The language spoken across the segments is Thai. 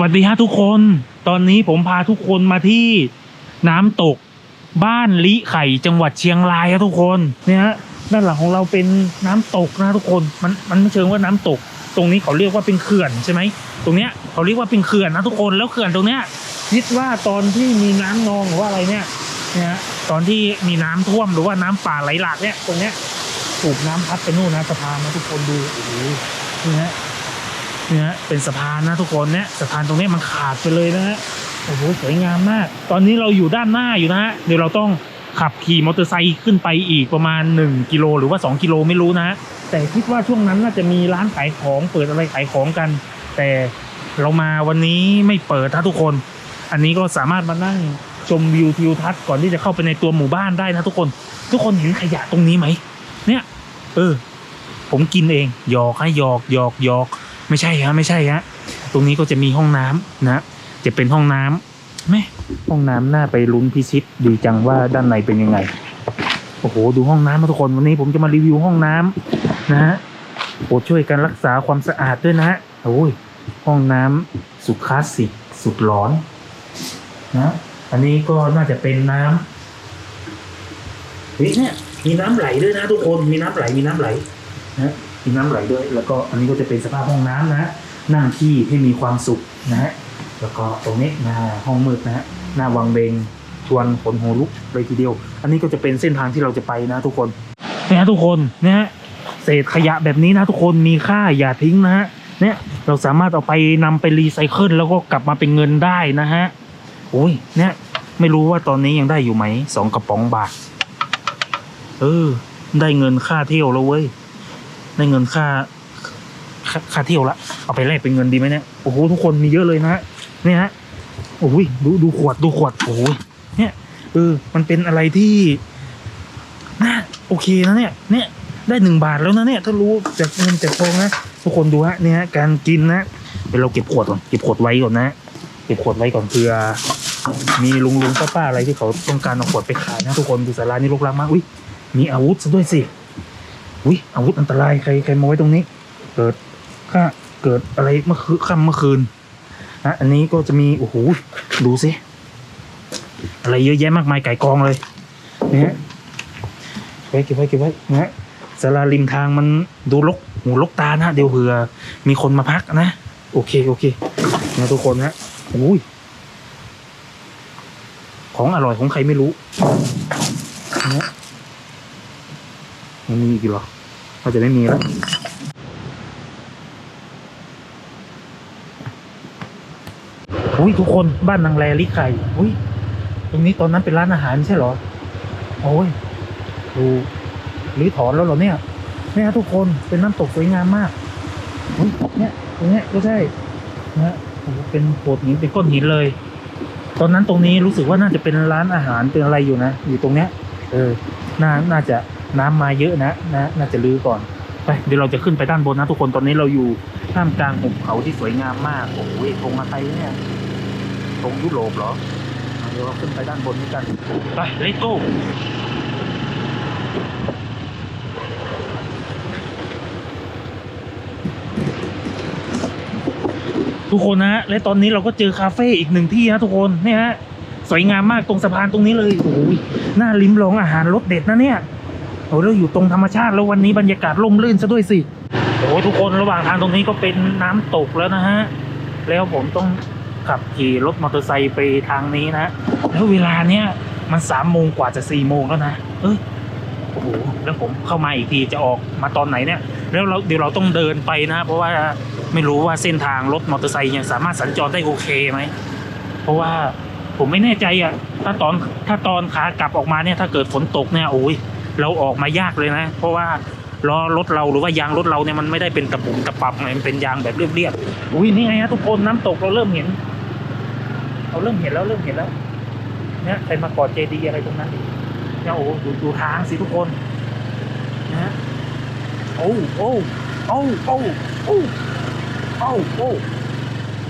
วัสดีฮะทุกคน ตอนนี้ผมพาทุกคนมาที่น้ำตกบ้านลิไข่จังหวัดเชียงรายครับทุกคนเนี่ยฮะด้านหลังของเราเป็นน้ำตกนะทุกคนมันมันไม่เชิงว่าน้ำตก ตรงนี้เขาเรียกว่าเป็นเขื่อนใช่ไหมตรงเนี้ยเขาเรียกว่าเป็นเขื่อนนะทุกคนแล้วเขื่อนตรงเนี้ยคิดว่าตอนที่มีน้ำนองหรือว่าอะไรเนี่ยเนี่ยฮะตอนที่มีน้ำท่วมหรือว่าน้ำป่าไหลหลากเนี่ยตรงเนี้ยถูกน้ำพัดไปนู่นนะสะพานนะทุกคนดูโอ้โหนี่ฮะ นี่ยฮะเป็นสะพานนะทุกคนเนี่ยสะพานตรงนี้มันขาดไปเลยนะฮะโอ้โหสวยงามมาก ตอนนี้เราอยู่ด้านหน้าอยู่นะฮะเดี๋ยวเราต้องขับขี่มอเตอร์ไซค์ขึ้นไปอีกประมาณ 1 กิโลหรือว่า 2 กิโลไม่รู้นะฮะแต่คิดว่าช่วงนั้นน่าจะมีร้านขายของเปิดอะไรขายของกัน แต่เรามาวันนี้ไม่เปิดนะทุกคน อันนี้ก็สามารถมานั่งชมวิวทิวทัศน์ก่อนที่จะเข้าไปในตัวหมู่บ้านได้นะทุกคน ทุกคนเห็นขยะตรงนี้ไหมเนี่ย เออ ผมกินเองหยอกให้หยอกหยอกหยอก ไม่ใช่ฮะไม่ใช่ฮะตรงนี้ก็จะมีห้องน้ำนะจะเป็นห้องน้ำแม่ห้องน้ำน่าไปลุ้นพิชิตดีจังว่าด้านในเป็นยังไงโอ้โหดูห้องน้ำทุกคนวันนี้ผมจะมารีวิวห้องน้ำนะฮะโปรดช่วยกันรักษาความสะอาดด้วยนะฮะโอ้ยห้องน้ำสุดคลาสสิกสุดหลอนนะอันนี้ก็น่าจะเป็นน้ำเฮ้ยเนี่ยมีน้ำไหลด้วยนะทุกคนมีน้ำไหลมีน้ำไหลนะ มีน้ำไหลด้วย แล้วก็อันนี้ก็จะเป็นสภาพห้องน้ำนะนั่งที่ให้มีความสุขนะฮะแล้วก็ตรงนี้น้าห้องมืดนะฮะหน้าวังเบงชวนขนหัวลุกเลยทีเดียว อันนี้ก็จะเป็นเส้นทางที่เราจะไปนะทุกคนเนี่ยฮะทุกคนเนี่ยฮะเศษขยะแบบนี้นะทุกคนมีค่าอย่าทิ้งนะฮะเนี่ยเราสามารถเอาไปนำไปรีไซเคิลแล้วก็กลับมาเป็นเงินได้นะฮะโอ้ยเนี่ยไม่รู้ว่าตอนนี้ยังได้อยู่ไหมสองกระป๋องบาทเออ ได้เงินค่าเที่ยวแล้วเว้ย ได้เงินค่าค่าค่าเที่ยวละเอาไปแลกเป็นเงินดีไหมเนี่ยโอ้โหทุกคนมีเยอะเลยนะฮะเนี่ยฮะโอ้ยดูดูขวดดูขวดโอ้ยเนี่ยเออมันเป็นอะไรที่น่าโอเคนะเนี่ย เนี่ยได้หนึ่งบาทแล้วนะเนี่ย ถ้ารู้จากเงินจากทองนะทุกคนดูฮะเนี่ยฮะการกินนะเดี๋ยวเราเก็บขวดก่อนเก็บขวดไว้ก่อนนะเก็บขวดไว้ก่อนเผื่อมีลุงลุงป้าป้าอะไรที่เขาต้องการเอาขวดไปขายนะทุกคนดูสารานี่รกร้างมากอุ้ยมีอาวุธซะด้วยสิ อุ้ยอาวุธอันตรายใครใครมาไว้ตรงนี้ เกิดค่าเกิดอะไรเมื่อคืนค่ำเมื่อคืนนะอันนี้ก็จะมีโอ้โหดูสิอะไรเยอะแยะมากมายไก่กองเลยนะฮะเก็บไว้เก็บไว้เก็บไว้นะฮะสาราริมทางมันดูลกหูลกตานะเดี๋ยวเผื่อมีคนมาพักนะ โอเคโอเคนะทุกคนนะอุ้ยของอร่อยของใครไม่รู้นะฮะไม่มีอีกหรอ เขาจะไม่มีแล้วอุ้ยทุกคนบ้านนางแรลิไข่อุ้ยตรงนี้ตอนนั้นเป็นร้านอาหารใช่หรอ โอ้ยดูหรือถอนแล้วเหรอเนี่ยเนี่ยทุกคนเป็นน้ำตกสวยงามมากอุ้ยเนี่ยตรงเนี้ยก็ใช่นะโอ้เป็นโขดหินเป็นก้อนหินเลย ตอนนั้นตรงนี้รู้สึกว่าน่าจะเป็นร้านอาหารเป็นอะไรอยู่นะ อยู่ตรงเนี้ย เออน่าน่าจะ น้ำมาเยอะนะนะ น่าจะลื้อก่อนไปเดี๋ยวเราจะขึ้นไปด้านบนนะทุกคนตอนนี้เราอยู่ท่ามกลางหุบเขาที่สวยงามมากโอ้โหธงอะไรเนี่ยธงยุโรปเหรอเดี๋ยวเราขึ้นไปด้านบนนี้กันไปเลโก้ทุกคนนะฮะและตอนนี้เราก็เจอคาเฟ่อีกหนึ่งที่นะทุกคนเนี่ยฮะสวยงามมากตรงสะพานตรงนี้เลยโอ้โหน่าลิ้มลองอาหารรสเด็ดนะเนี่ย โอ้เราอยู่ตรงธรรมชาติแล้ววันนี้บรรยากาศร่มรื่นซะด้วยสิโอ้ทุกคนระหว่างทางตรงนี้ก็เป็นน้ำตกแล้วนะฮะแล้วผมต้องขับขี่รถมอเตอร์ไซค์ไปทางนี้นะแล้วเวลาเนี้ยมันสามโมงกว่าจะสี่โมงแล้วนะเอ้ยโอ้โหแล้วผมเข้ามาอีกทีจะออกมาตอนไหนเนี่ย แล้วเราเดี๋ยวเราต้องเดินไปนะ เพราะว่าไม่รู้ว่าเส้นทางรถมอเตอร์ไซค์ยังสามารถสัญจรได้โอเคไหมเพราะว่าผมไม่แน่ใจอะถ้าตอนถ้าตอนขากลับออกมาเนี่ยถ้าเกิดฝนตกเนี่ยโอ้ย เราออกมายากเลยนะ เพราะว่าล้อรถเราหรือว่ายางรถเราเนี่ยมันไม่ได้เป็นตะปุ่มตะปับมันเป็นยางแบบเรียบๆอุ้ยนี่ไงฮะทุกคนน้ำตกเราเริ่มเห็นเราเริ่มเห็นแล้วเริ่มเห็นแล้วเนี่ยใครมากอดเจดีอะไรตรงนั้นเนี่ยโอ้โหดูดูทางสิทุกคนนะฮะโอ้โอ้โอ้โอ้โอ้โอ้โอ้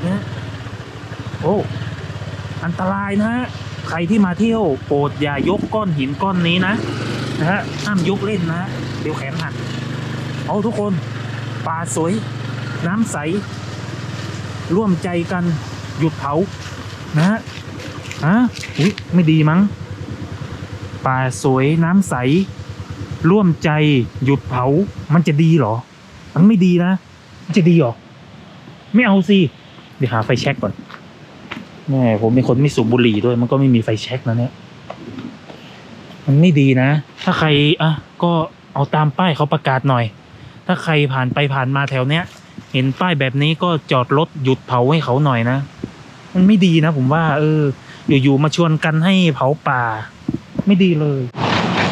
เนี่ยโอ้อันตรายนะฮะใครที่มาเที่ยวโปรดอย่ายกก้อนหินก้อนนี้นะ นะฮะห้ามยกเล่นนะเดี๋ยวแขนหักเอาทุกคนป่าสวย น้ำใส ร่วมใจกันหยุดเผานะฮะอะอุ้ยไม่ดีมั้ง ป่าสวยน้ำใส ร่วมใจหยุดเผา มันจะดีหรอ มันไม่ดีนะ มันจะดีหรอ ไม่เอาสิ เดี๋ยวหาไฟแช็กก่อนแม่ผมเป็นคนไม่สูบบุหรี่ด้วย มันก็ไม่มีไฟแช็กนะเนี่ย มันไม่ดีนะ ถ้าใครอะก็เอาตามป้ายเขาประกาศหน่อย ถ้าใครผ่านไปผ่านมาแถวเนี้ย เห็นป้ายแบบนี้ก็จอดรถหยุดเผาให้เขาหน่อยนะ มันไม่ดีนะ ผมว่า เออ อยู่ๆมาชวนกันให้เผาป่า ไม่ดีเลย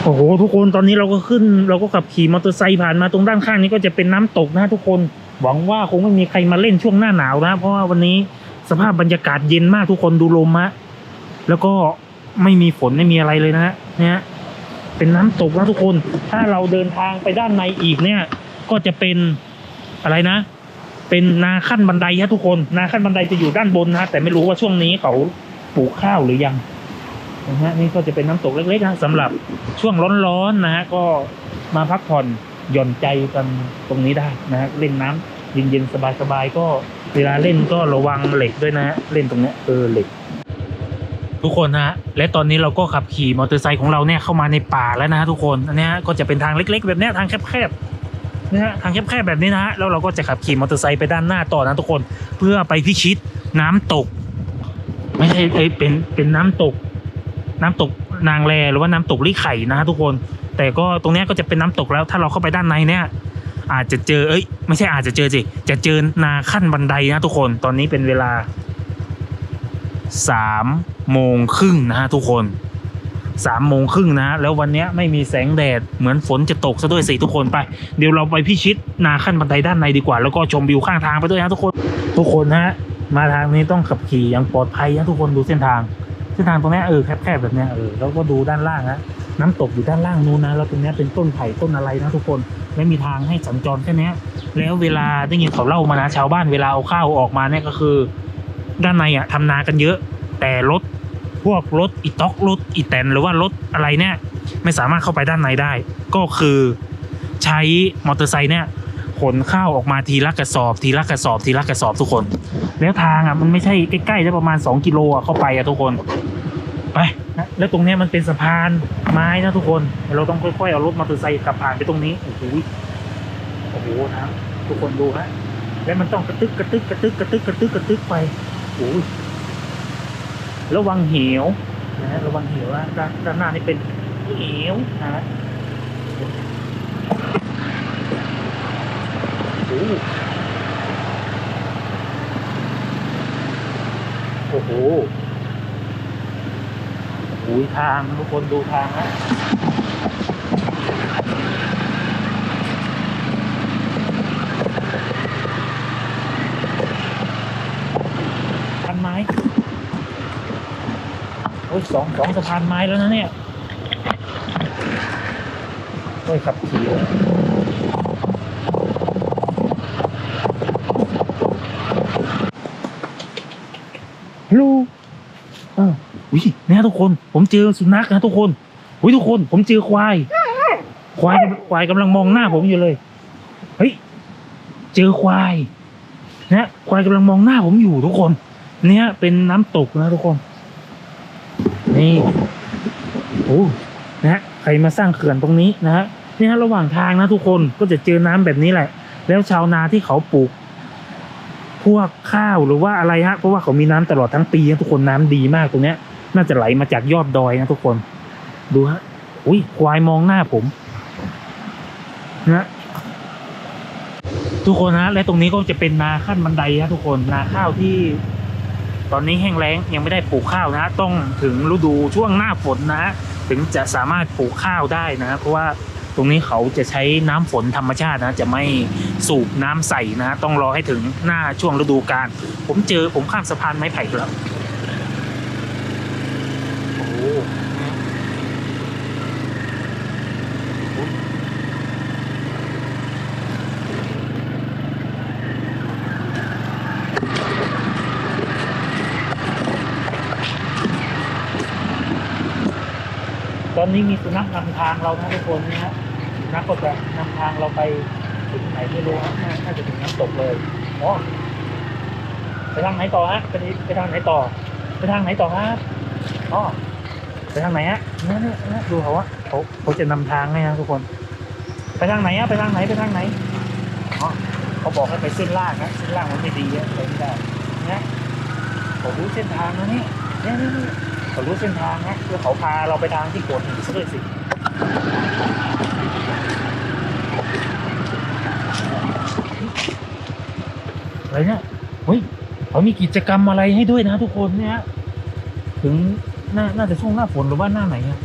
โอ้โหทุกคนตอนนี้เราก็ขึ้น เราก็ขับขี่มอเตอร์ไซค์ผ่านมาตรงด้านข้างนี้ก็จะเป็นน้ำตกนะทุกคน หวังว่าคงไม่มีใครมาเล่นช่วงหน้าหนาวนะ เพราะว่าวันนี้สภาพบรรยากาศเย็นมากทุกคนดูลมฮะแล้วก็ ไม่มีฝนไม่มีอะไรเลยนะฮะเนี่ยเป็นน้ำตกนะทุกคน ถ้าเราเดินทางไปด้านในอีกเนี่ย ก็จะเป็นอะไรนะ เป็นนาขั้นบันไดฮะทุกคน นาขั้นบันไดจะอยู่ด้านบนนะแต่ไม่รู้ว่าช่วงนี้เขาปลูกข้าวหรือยังนะฮะนี่ก็จะเป็นน้ำตกเล็กๆนะสำหรับช่วงร้อนๆนะฮะก็มาพักผ่อนหย่อนใจกันตรงนี้ได้นะฮะเล่นน้ำเย็นๆสบายๆก็เวลาเล่นก็ระวังเหล็กด้วยนะฮะเล่นตรงเนี้ยเออเหล็ก ทุกคนนะฮะและตอนนี้เราก็ขับขี่มอเตอร์ไซค์ของเราเนี่ยเข้ามาในป่าแล้วนะฮะทุกคนอันนี้ก็จะเป็นทางเล็ก ๆ แบบนี้ทางแคบๆนะฮะทางแคบๆแบบนี้นะฮะแล้วเราก็จะขับขี่มอเตอร์ไซค์ไปด้านหน้าต่อนะทุกคนเพื่อไปพิชิตน้ำตก ไม่ใช่เอ้เป็นเป็นน้ำตก น้ำตกนางแรหรือว่าน้ำตกลิไข่นะฮะทุกคน แต่ก็ตรงนี้ก็จะเป็นน้ำตกแล้ว ถ้าเราเข้าไปด้านในเนี่ยอาจจะเจอเอ้ย ไม่ใช่อาจจะเจอสิจะเจอนาขั้นบันไดนะทุกคนตอนนี้เป็นเวลาสาม โมงครึ่งนะฮะทุกคนสามโมงครึ่งนะแล้ววันเนี้ยไม่มีแสงแดดเหมือนฝนจะตกซะด้วยสิทุกคนไป เดี๋ยวเราไปพิชิตนาขั้นบันไดด้านในดีกว่า แล้วก็ชมวิวข้างทางไปด้วยนะทุกคนทุกคนนะฮะมาทางนี้ต้องขับขี่อย่างปลอดภัยนะทุกคนดูเส้นทาง เส้นทางตรงนี้เออแคบๆแบบเนี้ยเออแล้วก็ดูด้านล่างนะน้ำตกอยู่ด้านล่างนู้นนะแล้วตรงเนี้ยเป็นต้นไผ่ต้นอะไรนะทุกคนไม่มีทางให้สัญจรแค่เนี้ยแล้วเวลาได้ยินเขาเล่ามานะชาวบ้านเวลาเอาข้าวออกมาเนี่ยก็คือ ด้านในอะทำนากันเยอะ แต่รถ พวกรถอีต็อกรถอีแตนหรือว่ารถอะไรเนี่ยไม่สามารถเข้าไปด้านในได้ ก็คือใช้มอเตอร์ไซค์เนี่ยขนข้าวออกมาทีละกระสอบ ทีละกระสอบ ทีละกระสอบทุกคน แล้วทางอะมันไม่ใช่ใกล้ๆได้ประมาณ 2 กิโลอะเข้าไปอะทุกคนไปนะแล้วตรงเนี้ยมันเป็นสะพานไม้นะทุกคน เราต้องค่อยๆเอารถมอเตอร์ไซค์ขับผ่านไปตรงนี้โอ้โหโอ้โหนะทุกคนดูฮะแล้วมันต้องกระตึกกระตึกกระตึกกระตึกกระตึกกระตึกไปโอ้ย ระวังเหวนะฮะระวังเหวนะด้านด้านหน้านี่เป็นเหวนะฮะโอ้โหโอ้โหอุ้ยทางทุกคนดูทางนะสะพานไม้โอ้ย สองสองสะพานไม้แล้วนะเนี่ยโอ้ยขับขี่ฮัลโหลอ้าวอุ้ยเนี่ยทุกคน ผมเจอสุนัขนะทุกคนอุ้ยทุกคน ผมเจอควาย ควายควายกำลังมองหน้าผมอยู่เลย เฮ้ย เจอควายนะควายกำลังมองหน้าผมอยู่ทุกคน เนี่ยเป็นน้ำตกนะทุกคน นี่โอ้นะฮะใครมาสร้างเขื่อนตรงนี้นะฮะนี่ยระหว่างทางนะทุกคนก็จะเจอน้ำแบบนี้แหละ แล้วชาวนาที่เขาปลูก พวกข้าวหรือว่าอะไรฮะเพราะว่าเขามีน้ำตลอดทั้งปีนะทุกคนน้ำดีมากตรงเนี้ย น่าจะไหลมาจากยอดดอยนะทุกคน ดูฮะอุ้ยควายมองหน้าผมนะทุกคนนะและตรงนี้ก็จะเป็นนาขั้นบันไดนะทุกคนนาข้าวที่ ตอนนี้แห้งแล้งยังไม่ได้ปลูกข้าวนะต้องถึงฤดูช่วงหน้าฝนนะถึงจะสามารถปลูกข้าวได้นะเพราะว่าตรงนี้เขาจะใช้น้ำฝนธรรมชาตินะจะไม่สูบน้ำใส่นะต้องรอให้ถึงหน้าช่วงฤดูกาลผมเจอผมข้ามสะพานไม้ไผ่แล้วโอ้ นัขนำทางเรานะทุกคนนะฮะสุนัขก็จะนำทางเราไปถึงไหนไม่รู้นะน่าน่าจะถึงน้ำตกเลยอ๋อไปทางไหนต่อฮะไปไปทางไหนต่อ ไปทางไหนต่อครับอ๋อไปทางไหนฮะเนี่ยเนี่ยเนี่ยดูเขาว่าเขาเขาจะนำทางให้นะทุกคน ไปทางไหนอะไปทางไหนไปทางไหนอ๋อเขาบอกให้ไปเส้นล่างนะเส้นล่างมันไม่ดีอะไปไม่ได้นะเขารู้เส้นทางนะเนี่เนี่ยนี่ เขารู้เส้นทางนะแล้วเขาพาเราไปทางที่โขดหินซะด้วยสิอะไรเนี่ยเฮ้ยเขามีกิจกรรมอะไรให้ด้วยนะทุกคนเนี่ยถึงน่าน่าจะช่วงหน้าฝนหรือว่าหน้าไหนอะ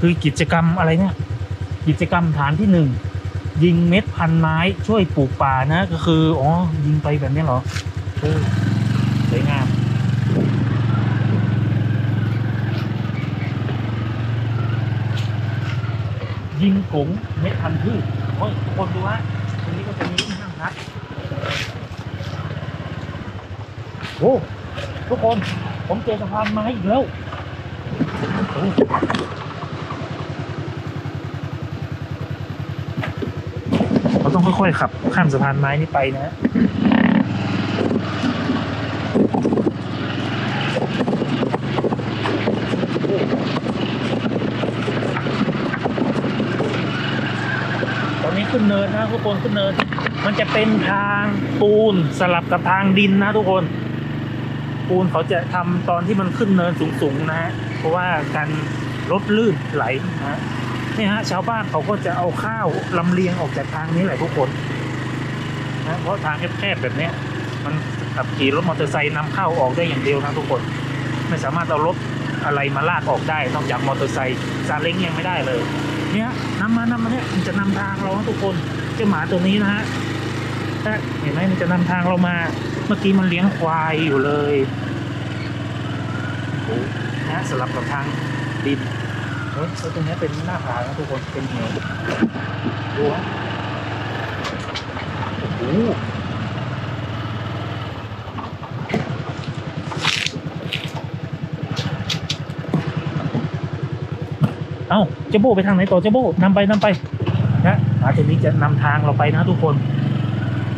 คือกิจกรรมอะไรเนี่ย กิจกรรมฐานที่หนึ่งยิงเม็ดพันไม้ช่วยปลูกป่านะ ก็คือ อ๋อ ยิงไปแบบนี้เหรอเออสวยงาม ยิงกงเม็ดพันธุ์พืชโอ้ยทุกคนดูฮะตรงนี้ก็จะมีที่นั่งพักโอ้ทุกคนผมเจอสะพานไม้อีกแล้วเราต้องค่อยๆขับ ข้ามสะพานไม้นี้ไปนะฮะตอนนี้ ขึ้นเนินนะทุกคนขึ้นเนิน มันจะเป็นทางปูนสลับกับทางดินนะทุกคน ปูนเขาจะทำตอนที่มันขึ้นเนินสูงๆนะฮะเพราะว่าการรถลื่นไหลนะนี่ฮะชาวบ้านเขาก็จะเอาข้าวลำเลียงออกจากทางนี้แหละทุกคนนะเพราะทางแคบๆแบบนี้มันขับขี่รถมอเตอร์ไซค์นำข้าวออกได้อย่างเดียวนะทุกคน ไม่สามารถเอารถอะไรมาลากออกได้นอกจากมอเตอร์ไซค์ซาเล้งยังไม่ได้เลย เนี่ยนำมาน้ำมาเนี่ยมันจะนำทางเราทุกคนเจ้าหมาตัวนี้นะฮะถ้าเห็นไหมมันจะนำทางเรามา เมื่อกี้มันเลี้ยงควายอยู่เลยโอ้โหนะสลับกับทางดินเฮ้ยตรงนี้เป็นหน้าผานะทุกคนเป็นเหวดูฮะโอ้โหเอ้า โบไปทางไหนต่อเจ้าโบนำไปนำไปนะหมาตัวนี้จะนำทางเราไปนะทุกคน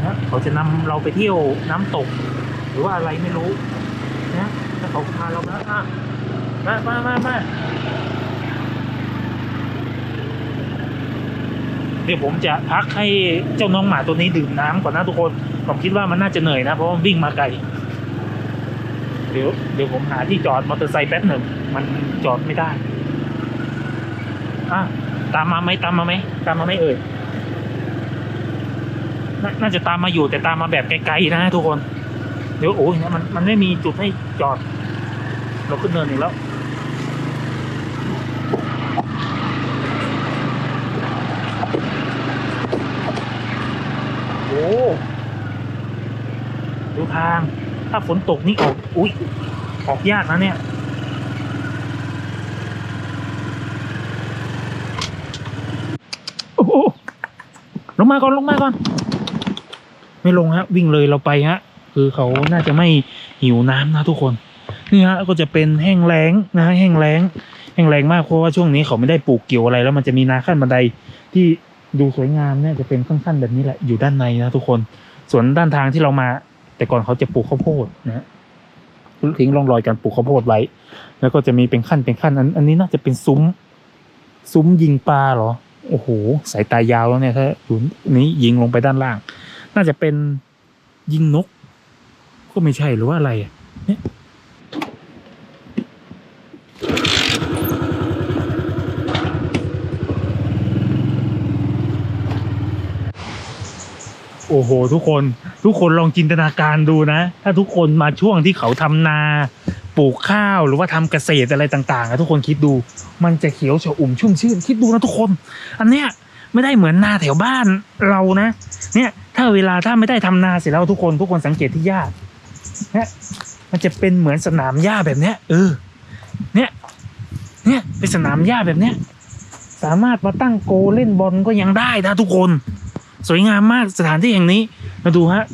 นะเขาจะนำเราไปเที่ยวน้ำตก หรือว่าอะไรไม่รู้นะถ้าเขาพาเรานะอะมามามามาเดี๋ยวผมจะพักให้เจ้าน้องหมาตัวนี้ดื่มน้ำก่อนนะทุกคนผมคิดว่ามันน่าจะเหนื่อยนะเพราะว่าวิ่งมาไกลเดี๋ยวเดี๋ยวผมหาที่จอดมอเตอร์ไซค์แป๊บหนึ่งมันจอดไม่ได้ อะตามมาไหมตามมาไหมตามมาไหมเอ่ยนาน่าจะตามมาอยู่แต่ตามมาแบบไกลๆนะทุกคน เดี๋ยวโอ้ยเนี่ยมันมันไม่มีจุดให้จอด เราขึ้นเนินอีกแล้วโอ้ดูทาง ถ้าฝนตกนี่ออก อุ้ยออกยากนะเนี่ย โอ้โห ลงมาก่อนลงมาก่อน ไม่ลงฮะ วิ่งเลยเราไปฮะ คือเขาน่าจะไม่หิวน้ำนะทุกคน นี่ฮะก็จะเป็นแห้งแล้งนะฮะแห้งแล้ง แห้งแล้งมากเพราะว่าช่วงนี้เขาไม่ได้ปลูกเกี่ยวอะไรแล้วมันจะมีนาขั้นบันไดที่ดูสวยงามเนี่ยจะเป็นขั้นๆแบบนี้แหละอยู่ด้านในนะทุกคน ส่วนด้านทางที่เรามา แต่ก่อนเขาจะปลูกข้าวโพดนะฮะทิ้งร่องรอยการปลูกข้าวโพดไว้ แล้วก็จะมีเป็นขั้นเป็นขั้นอันอันนี้น่าจะเป็นซุ้ม ซุ้มยิงปลาเหรอ โอ้โหสายตายาวแล้วเนี่ยถ้าดูนี้ยิงลงไปด้านล่าง น่าจะเป็นยิงนก ก็ไม่ใช่หรือว่าอะไรเนี่ยโอ้โห ทุกคนทุกคนลองจินตนาการดูนะ ถ้าทุกคนมาช่วงที่เขาทำนา ปลูกข้าวหรือว่าทำเกษตรอะไรต่างๆอะทุกคนคิดดูมันจะเขียวชอุ่มชุ่มชื่นคิดดูนะทุกคน อันเนี้ยไม่ได้เหมือนนาแถวบ้านเรานะ เนี่ยถ้าเวลาถ้าไม่ได้ทำนาเสร็จแล้วทุกคนทุกคนสังเกตที่หญ้าเนี่ยมันจะเป็นเหมือนสนามหญ้าแบบเนี้ยเออเนี่ยเนี่ยเป็นสนามหญ้าแบบเนี้ยสามารถมาตั้งโกเล่นบอลก็ยังได้นะทุกคน สวยงามมากสถานที่แห่งนี้มาดูฮะ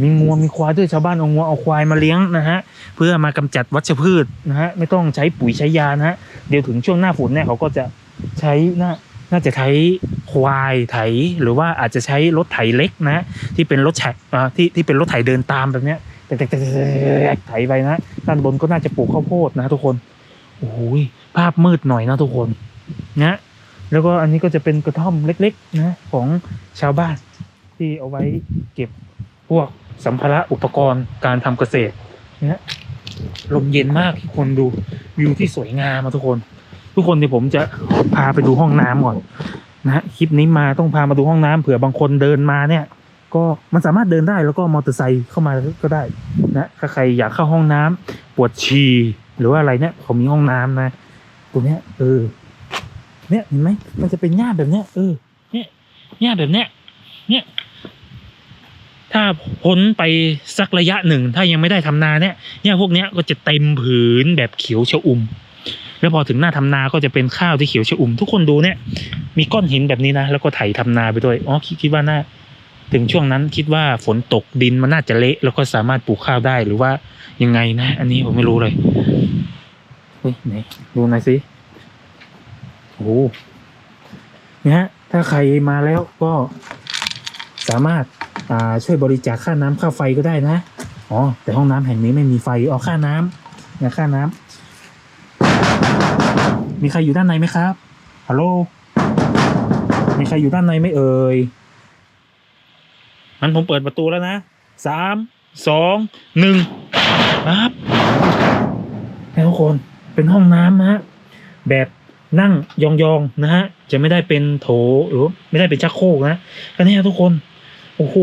มีงัวมีควายด้วยชาวบ้านเอางัวเอาควายมาเลี้ยงนะฮะเพื่อมากำจัดวัชพืชนะฮะไม่ต้องใช้ปุ๋ยใช้ยานะฮะเดี๋ยวถึงช่วงหน้าฝนเนี่ยเขาก็จะใช้น่าน่าจะใช้ควายไถ หรือว่าอาจจะใช้รถไถเล็กนะที่เป็นรถไถอ่าที่ที่เป็นรถไถเดินตามแบบเนี้ยแตกแตกแตกแตกไถไปนะด้านบนก็น่าจะปลูกข้าวโพดนะทุกคนโอ้โหภาพมืดหน่อยนะทุกคนนะแล้วก็อันนี้ก็จะเป็นกระท่อมเล็กๆนะของชาวบ้านที่เอาไว้เก็บพวก สัมภาระอุปกรณ์การทำเกษตรนะลมเย็นมากทุกคนดูวิวที่สวยงามมาทุกคน ทุกคนเดี๋ยวผมจะพาไปดูห้องน้ำก่อนนะคลิปนี้มาต้องพามาดูห้องน้ำเผื่อบางคนเดินมาเนี่ย ก็มันสามารถเดินได้แล้วก็มอเตอร์ไซค์เข้ามาก็ได้นะถ้าใครอยากเข้าห้องน้ำปวดฉี่หรือว่าอะไรเนี่ยเขามีห้องน้ำนะตัวเนี้ยเออเนี่ยเห็นไหมมันจะเป็นหญ้าแบบเนี้ยเออเนี่ยหญ้าแบบเนี้ยเนี่ย ถ้าพ้นไปสักระยะหนึ่ง ถ้ายังไม่ได้ทำนาเนี่ยหญ้าพวกเนี้ยก็จะเต็มผืนแบบเขียวชอุ่ม แล้วพอถึงหน้าทำนาก็จะเป็นข้าวที่เขียวชอุ่ม ทุกคนดูเนี่ยมีก้อนหินแบบนี้นะแล้วก็ไถทำนาไปด้วยอ๋อคิดคิดว่าน่าถึงช่วงนั้นคิดว่าฝนตกดินมันน่าจะเละ แล้วก็สามารถปลูกข้าวได้หรือว่ายังไงนะ อันนี้ผมไม่รู้เลยเฮ้ยไหนดูหน่อยสิโอ้เนี่ยถ้าใครมาแล้วก็สามารถ ช่วยบริจาคค่าน้ำค่าไฟก็ได้นะ อ๋อ แต่ห้องน้ำแห่งนี้ไม่มีไฟอ๋อค่าน้ำเนี่ยค่าน้ำมีใครอยู่ด้านในไหมครับ ฮัลโหล มีใครอยู่ด้านในไหมเอ่ยมันผมเปิดประตูแล้วนะสามสองหนึ่งครับทุกคนเป็นห้องน้ำนะฮะแบบนั่งยองๆนะฮะจะไม่ได้เป็นโถหรือไม่ได้เป็นชักโครกนะก็เนี่ยทุกคน โอ้โห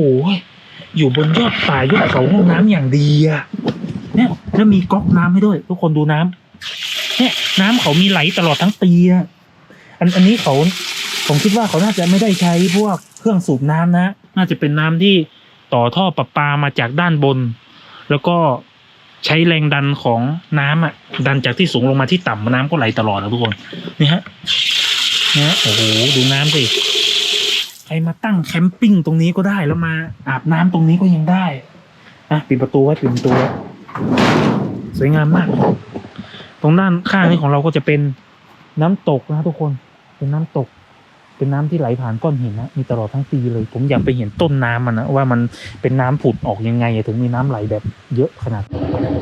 อยู่บนยอดป่ายอดเขาห้องน้ำอย่างดีอะเนี่ยแล้วมีก๊อกน้ำให้ด้วย ทุกคนดูน้ำเนี่ยน้ำเขามีไหลตลอดทั้งปีอะอันอันนี้เขาผมคิดว่าเขาน่าจะไม่ได้ใช้พวกเครื่องสูบน้ำนะ น่าจะเป็นน้ำที่ต่อท่อประปามาจากด้านบน แล้วก็ใช้แรงดันของน้ำอะดันจากที่สูงลงมาที่ต่ำน้ำก็ไหลตลอดนะทุกคนนี่ฮะนี่ฮะโอ้โห ดูน้ำสิ รมาตั้งแคมปิ้งตรงนี้ก็ได้แล้วมาอาบน้ำตรงนี้ก็ยังได้อะปิดประตูไว้ปิดประตูสวยงามมาก ตรงด้านข้างนี้ของเราก็จะเป็นน้ำตกนะทุกคนเป็นน้ำตก เป็นน้ำที่ไหลผ่านก้อนหินนะมีตลอดทั้งปีเลย ผมอยากไปเห็นต้นน้ำมันนะว่ามันเป็นน้ำผุดออกยังไงถึงมีน้ำไหลแบบเยอะขนาดนี้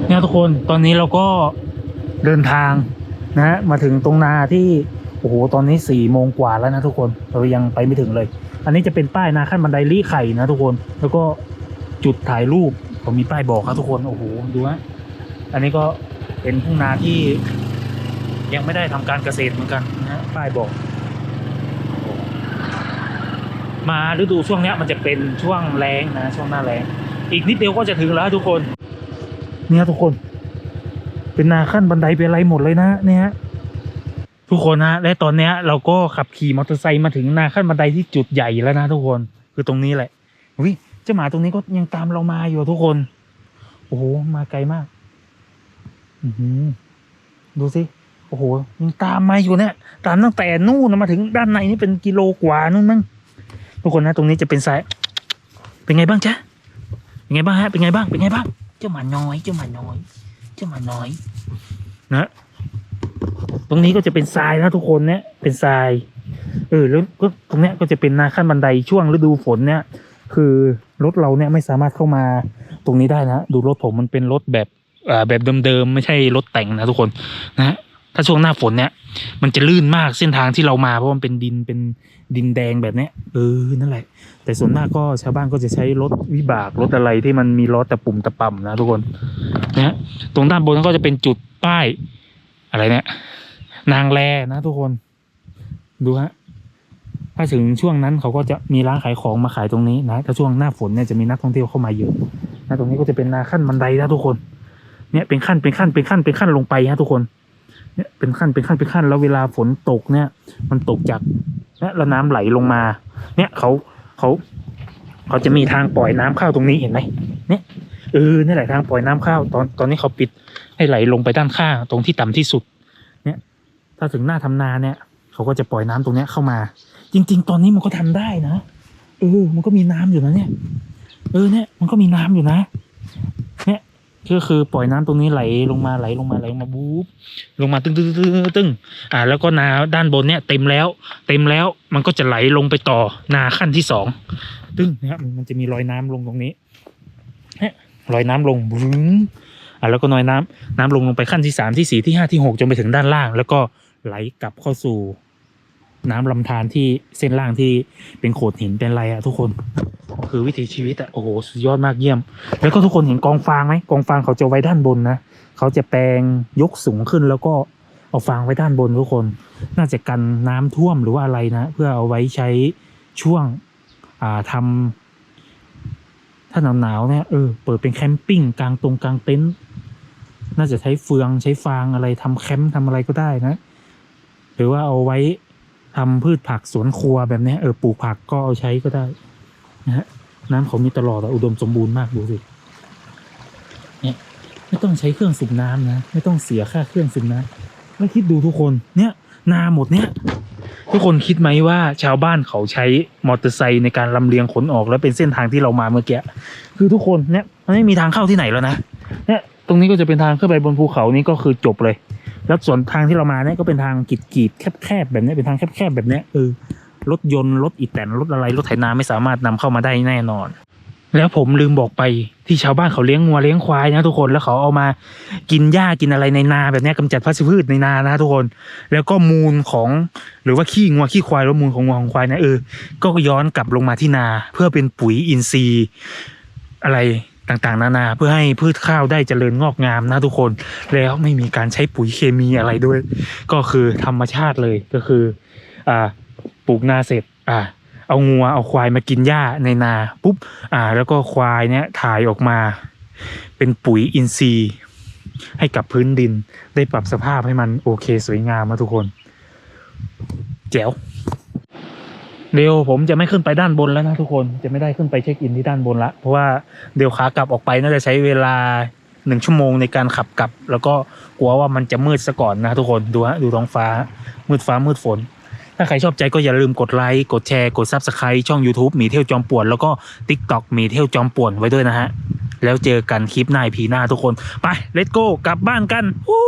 เนี่ยทุกคนตอนนี้เราก็เดินทางนะฮะมาถึงตรงนาที่โอ้โหตอนนี้สี่โมงกว่าแล้วนะทุกคนเรายังไปไม่ถึงเลยอันนี้จะเป็นป้ายนาขั้นบันไดลี่ไข่นะทุกคน แล้วก็จุดถ่ายรูปผมมีป้ายบอกครับทุกคนโอ้โหดูฮะอันนี้ก็เป็นทุ่งนาที่ยังไม่ได้ทำการเกษตรเหมือนกันนะฮะป้ายบอก มาฤดูช่วงเนี้ยมันจะเป็นช่วงแรงนะช่วงหน้าแรงอีกนิดเดียวก็จะถึงแล้วทุกคน เนี่ยทุกคน เป็นนาขั้นบันไดเป็นอะไรหมดเลยนะเนี่ย ทุกคนนะและตอนเนี้ยเราก็ขับขี่มอเตอร์ไซค์มาถึงนาขั้นบันไดที่จุดใหญ่แล้วนะทุกคนคือตรงนี้แหละวิเจ้าหมาตรงนี้ก็ยังตามเรามาอยู่ทุกคน โอ้โหมาไกลมาก อือหือดูสิโอ้โหยังตามมาอยู่เนี่ยตามตั้งแต่นู่นมาถึงด้านในนี่เป็นกิโลกว่านู่นมั้งทุกคนนะตรงนี้จะเป็นทรายเป็นไงบ้างจ๊ะเป็นไงบ้างฮะเป็นไงบ้างเป็นไงบ้าง เจ้าหมาน้อย เจ้าหมาน้อย เจ้าหมาน้อย นะ ตรงนี้ก็จะเป็นทรายนะทุกคนเนี่ยเป็นทราย เออแล้วก็ตรงเนี้ยก็จะเป็นนาขั้นบันไดช่วงฤดูฝนเนี่ย คือรถเราเนี่ยไม่สามารถเข้ามาตรงนี้ได้นะ ดูรถผมมันเป็นรถแบบอ่าแบบเดิมๆไม่ใช่รถแต่งนะทุกคนนะถ้าช่วงหน้าฝนเนี่ย มันจะลื่นมากเส้นทางที่เรามาเพราะมันเป็นดินเป็นดินแดงแบบเนี้ยเออนั่นแหละ แต่ส่วนมากก็ชาวบ้านก็จะใช้รถวิบากรถอะไรที่มันมีล้อตะปุ่มตะป่ำนะทุกคนนะฮะตรงด้านบนก็จะเป็นจุดป้าย อะไรเนี่ย นางแลนะทุกคน ดูฮะถ้าถึงช่วงนั้นเขาก็จะมีร้านขายของมาขายตรงนี้นะถ้าช่วงหน้าฝนเนี่ยจะมีนักท่องเที่ยวเข้ามาเยอะนะตรงนี้ก็จะเป็นนาขั้นบันไดนะทุกคน เนี่ยเป็นขั้นเป็นขั้นเป็นขั้นเป็นขั้นลงไปฮะทุกคน เนี่ยเป็นขั้นเป็นขั้นเป็นขั้น แล้วเวลาฝนตกเนี่ย มันตกจากเนี่ยแล้วน้ำไหลลงมา เนี่ยเขาเขาเขาจะมีทางปล่อยน้ำเข้าตรงนี้เห็นไหมเนี่ยเออนี่แหละทางปล่อยน้ำเข้าตอนตอนนี้เขาปิด ให้ไหลลงไปด้านข้างตรงที่ต่ำที่สุด เนี่ย ถ้าถึงหน้าทำนาเนี่ย เขาก็จะปล่อยน้ำตรงเนี้ยเข้ามา จริง ๆ ตอนนี้มันก็ทำได้นะเออมันก็มีน้ำอยู่นะเนี่ย เออเนี่ย มันก็มีน้ำอยู่นะ เนี่ยก็คือปล่อยน้ำตรงนี้ไหลลงมาไหลลงมาไหลลงมาบู๊บลงมาตึ้งตึ้งตึ้งตึ้งอ่า แล้วก็นาด้านบนเนี่ย เต็มแล้ว เต็มแล้วมันก็จะไหลลงไปต่อนาขั้นที่สองตึ้งนะครับมันจะมีรอยน้ำลงตรงนี้เนี่ยลอยน้ำลงบึ้ง อะแล้วก็ลอยน้ำน้ำลงลงไปขั้นที่สามที่สี่ที่ห้าที่หกจนไปถึงด้านล่าง แล้วก็ไหลกลับเข้าสู่ น้ำลำธารที่เส้นล่างที่เป็นโขดหินเป็นอะไรอะทุกคน คือวิถีชีวิตอะโอ้โหสุดยอดมากเยี่ยม แล้วก็ทุกคนเห็นกองฟางไหมกองฟางเขาจะไว้ด้านบนนะเขาจะแปลงยกสูงขึ้นแล้วก็เอาฟางไว้ด้านบนทุกคน น่าจะกันน้ำท่วมหรือว่าอะไรนะ เพื่อเอาไว้ใช้ช่วงอ่าทำถ้าหนาวหนาวๆเนี่ยเออเปิดเป็นแคมปิ้งกลางตรงกลางเต็นท์ น่าจะใช้เฟืองใช้ฟางอะไรทำแคมป์ทำอะไรก็ได้นะ หรือว่าเอาไว้ทำพืชผักสวนครัวแบบนี้เออปลูกผักก็เอาใช้ก็ได้นะฮะน้ำเขามีตลอดอุดมสมบูรณ์มากดูสิเนี่ยไม่ต้องใช้เครื่องสูบน้ำนะ ไม่ต้องเสียค่าเครื่องสูบน้ำแล้วคิดดูทุกคนเนี่ยนาหมดเนี่ยทุกคนคิดไหมว่าชาวบ้านเขาใช้มอเตอร์ไซค์ในการลำเลียงขนออกแล้วเป็นเส้นทางที่เรามาเมื่อกี้คือทุกคนเนี่ยมันไม่มีทางเข้าที่ไหนแล้วนะเนี่ย ตรงนี้ก็จะเป็นทางขึ้นไปบนภูเขานี้ก็คือจบเลย แล้วส่วนทางที่เรามาเนี่ยก็เป็นทางกีดๆแคบๆแบบนี้เป็นทางแคบๆแบบนี้เออรถยนต์รถอีแตนรถอะไรรถไถนาไม่สามารถนำเข้ามาได้แน่นอน แล้วผมลืมบอกไปที่ชาวบ้านเขาเลี้ยงงัวเลี้ยงควายนะทุกคนแล้วเขาเอามากินหญ้ากินอะไรในนาแบบนี้ยกำจัดพัชพืชในนานะทุกคน แล้วก็มูลของหรือว่าขี้งัวขี้ควายหรือมูลของงัวของควายนะเออก็ย้อนกลับลงมาที่นาเพื่อเป็นปุ๋ยอินทรีย์อะไร ต่างๆ นานาเพื่อให้พืชข้าวได้เจริญงอกงามนะทุกคน แล้วไม่มีการใช้ปุ๋ยเคมีอะไรด้วย ก็คือธรรมชาติเลยก็คืออ่าปลูกนาเสร็จอ่าเอางัวเอาควายมากินหญ้าในนาปุ๊บอ่า แล้วก็ควายเนี่ยถ่ายออกมา เป็นปุ๋ยอินทรีย์ ให้กับพื้นดินได้ปรับสภาพให้มันโอเคสวยงามนะทุกคน แจ๋ว เดี๋ยวผมจะไม่ขึ้นไปด้านบนแล้วนะทุกคนจะไม่ได้ขึ้นไปเช็คอินที่ด้านบนละเพราะว่าเดี๋ยวขากลับออกไปน่าจะใช้เวลาหนึ่งชั่วโมงในการขับกลับ แล้วก็กลัวว่ามันจะมืดซะก่อนนะทุกคนดูฮะดูท้องฟ้ามืดฟ้ามืดฝน ถ้าใครชอบใจก็อย่าลืมกดไลค์กดแชร์กด Subscribe ช่อง YouTube มีเที่ยวจอมป่วน แล้วก็ TikTok หมีเที่ยวจอมป่วนไว้ด้วยนะฮะแล้วเจอกันคลิปหน้าพีหน้าทุกคนไป let's go กลับบ้านกันวู้